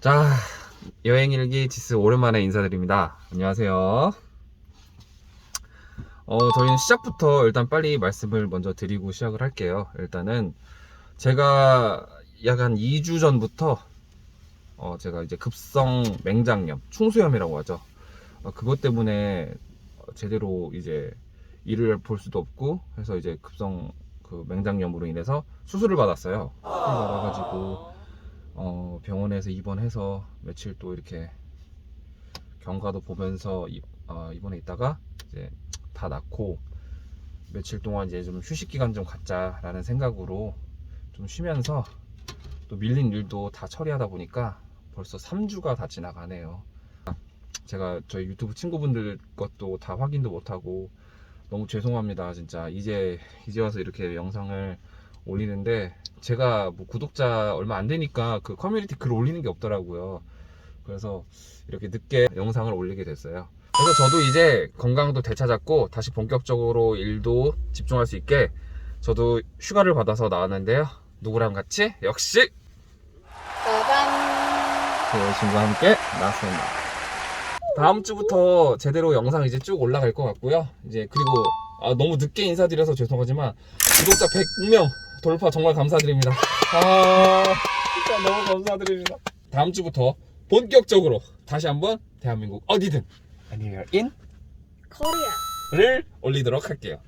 자, 여행일기 지스 오랜만에 인사드립니다. 안녕하세요. 어, 저희는 시작부터 일단 빨리 말씀을 먼저 드리고 시작을 할게요. 일단은 제가 약 한 2주 전부터 어, 제가 이제 급성 맹장염, 충수염이라고 하죠. 어, 그것 때문에 제대로 이제 일을 볼 수도 없고 해서 이제 급성 그 맹장염으로 인해서 수술을 받았어요. 수술을 받아가지고 어, 병원에서 입원해서 며칠 또 이렇게 경과도 보면서 이, 어, 입원해 있다가 이제 다 낫고 며칠 동안 이제 좀 휴식 기간 좀 갖자라는 생각으로 좀 쉬면서 또 밀린 일도 다 처리하다 보니까 벌써 3주가 다 지나가네요. 제가 저희 유튜브 친구분들 것도 다 확인도 못하고 너무 죄송합니다 진짜 이제 이제 와서 이렇게 영상을 올리는데 제가 뭐 구독자 얼마 안 되니까 그 커뮤니티 글 올리는 게 없더라고요 그래서 이렇게 늦게 영상을 올리게 됐어요 그래서 저도 이제 건강도 되찾았고 다시 본격적으로 일도 집중할 수 있게 저도 휴가를 받아서 나왔는데요 누구랑 같이 역시 짜잔. 제 여자친구와 함께 나왔습니다. 다음 주부터 제대로 영상 이제 쭉 올라갈 것 같고요. 이제 그리고 아, 너무 늦게 인사드려서 죄송하지만 구독자 100명 돌파 정말 감사드립니다. 아 진짜 너무 감사드립니다. 다음 주부터 본격적으로 다시 한번 대한민국 어디든 anywhere in 코리아. 를 올리도록 할게요.